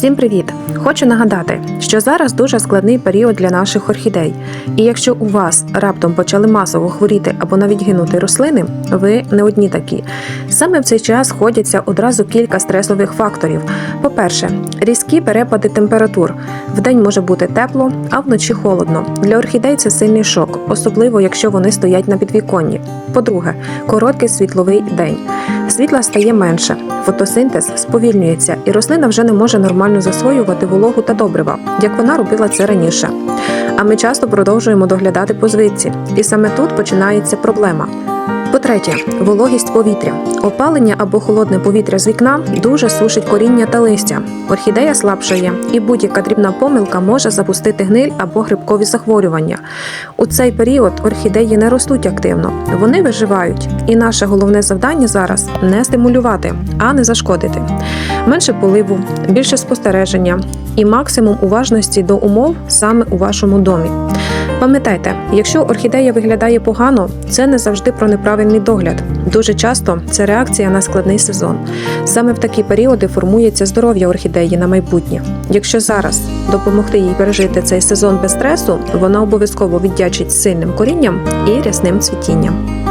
Всім привіт! Хочу нагадати, що зараз дуже складний період для наших орхідей. І якщо у вас раптом почали масово хворіти або навіть гинути рослини, ви не одні такі. Саме в цей час ходяться одразу кілька стресових факторів. По-перше, різкі перепади температур. Вдень може бути тепло, а вночі холодно. Для орхідей це сильний шок, особливо якщо вони стоять на підвіконні. По-друге, короткий світловий день. Світла стає менше, фотосинтез сповільнюється, і рослина вже не може нормально засвоювати вологу та добрива, як вона робила це раніше. А ми часто продовжуємо доглядати по звичці, і саме тут починається проблема. По-третє, вологість повітря. Опалення або холодне повітря з вікна дуже сушить коріння та листя. Орхідея слабшає, і будь-яка дрібна помилка може запустити гниль або грибкові захворювання. У цей період орхідеї не ростуть активно, вони виживають. І наше головне завдання зараз не стимулювати, а не зашкодити. Менше поливу, більше спостереження і максимум уважності до умов саме у вашому домі. Пам'ятайте, якщо орхідея виглядає погано, це не завжди про неправильний догляд. Дуже часто це реакція на складний сезон. Саме в такі періоди формується здоров'я орхідеї на майбутнє. Якщо зараз допомогти їй пережити цей сезон без стресу, вона обов'язково віддячить сильним корінням і рясним цвітінням.